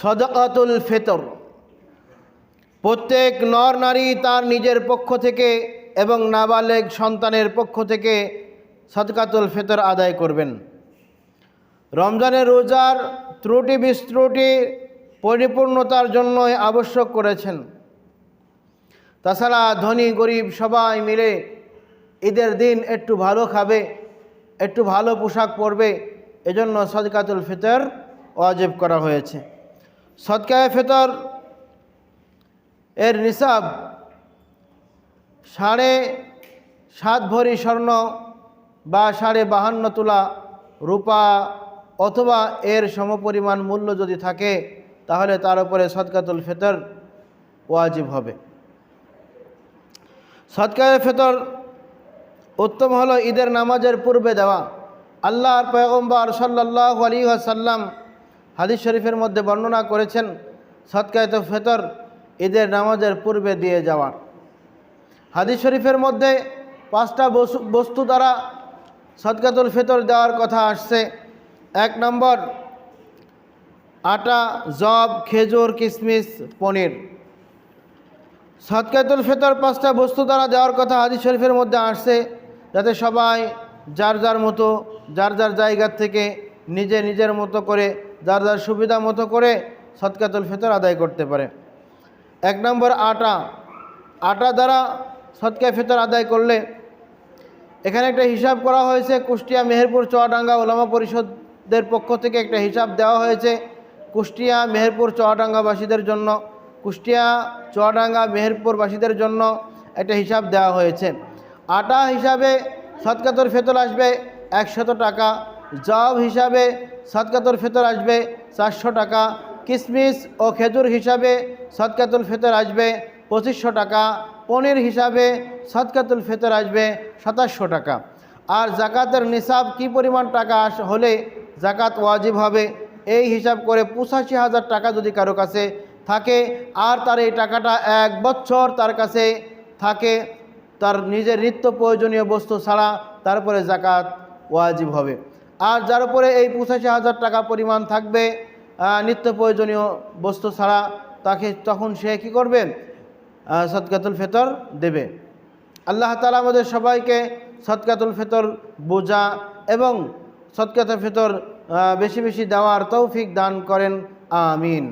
সদকাতুল ফেতর। প্রত্যেক নর নারী তার নিজের পক্ষ থেকে এবং নাবালেগ সন্তানের পক্ষ থেকে সদকাতুল ফেতর আদায় করবেন। রমজানের রোজার ত্রুটি বিস্ত্রুটি পরিপূর্ণতার জন্যই আবশ্যক করেছেন। তাছাড়া ধনী, গরিব সবাই মিলে ঈদের দিন একটু ভালো খাবে, একটু ভালো পোশাক পরবে, এজন্য সদকাতুল ফিতর ওয়াজিব করা হয়েছে। সদকায় ফেতর এর নিসাব সাড়ে সাত ভরি স্বর্ণ বা সাড়ে বাহান্ন তোলা রূপা অথবা এর সমপরিমাণ মূল্য যদি থাকে, তাহলে তার উপরে সদকাতুল ফেতর ওয়াজিব হবে। সদকায় ফেতর উত্তম হলো ঈদের নামাজের পূর্বে দেওয়া। আল্লাহর পয়গম্বর সাল্লাহ আলী সাল্লাম হাদিস শরীফের মধ্যে বর্ণনা করেছেন, সৎকায়ত ফেতর ঈদের নামাজের পূর্বে দিয়ে যাওয়ার হাদিস শরীফের মধ্যে পাঁচটা বস্তু- দ্বারা সদকাতুল ফেতর দেওয়ার কথা আসছে। এক নম্বর, আটা, জব, খেজুর কিশমিশ পনির। সদকাতুল ফেতর পাঁচটা বস্তু দ্বারা দেওয়ার কথা হাদিস শরীফের মধ্যে আসছে, যাতে সবাই যার যার মতো, যার যার জায়গার থেকে নিজে নিজের মতো করে, যার যার সুবিধা মতো করে সদকাতুল ফেতর আদায় করতে পারে। এক নম্বর আটা। আটা দ্বারা সদকা ফেতর আদায় করলে এখানে একটা হিসাব করা হয়েছে, কুষ্টিয়া মেহেরপুর চুয়াডাঙ্গা ওলামা পরিষদের পক্ষ থেকে একটা হিসাব দেওয়া হয়েছে, কুষ্টিয়া মেহেরপুর চুয়াডাঙ্গাবাসীদের জন্য, কুষ্টিয়া চুয়াডাঙ্গা মেহেরপুরবাসীদের জন্য একটা হিসাব দেওয়া হয়েছে। আটা হিসাবে সৎকাতর ফেতর আসবে একশত টাকা জব হিসাবে সৎকাতর ফেতর আসবে চারশো টাকা, কিসমিস ও খেজুর হিসাবে সৎকাতুল ফেতর আসবে পঁচিশশো টাকা, পনির হিসাবে সদকাতুল ফেতর আসবে সাতাশশো টাকা। আর জাকাতের নিসাব কি পরিমাণ টাকা আস, হলে জাকাত ওয়াজিব হবে? এই হিসাব করে পঁচাশি হাজার টাকা যদি কারও কাছে থাকে, আর তার এই টাকাটা এক বছর তার কাছে থাকে, তার নিজের নিত্য প্রয়োজনীয় বস্তু ছাড়া তারপরে জাকাত ওয়াজিব হবে। আর যার উপরে এই পঁচাশি হাজার টাকা পরিমাণ থাকবে নিত্য প্রয়োজনীয় বস্তু ছাড়া, তাকে তখন সে কী করবে? সৎকাতুল ফেতর দেবে। আল্লাহ তালা আমাদের সবাইকে সদকাতুল ফেতর বোঝা এবং সদকাতুল ফেতর বেশি বেশি দেওয়ার তৌফিক দান করেন। আমিন।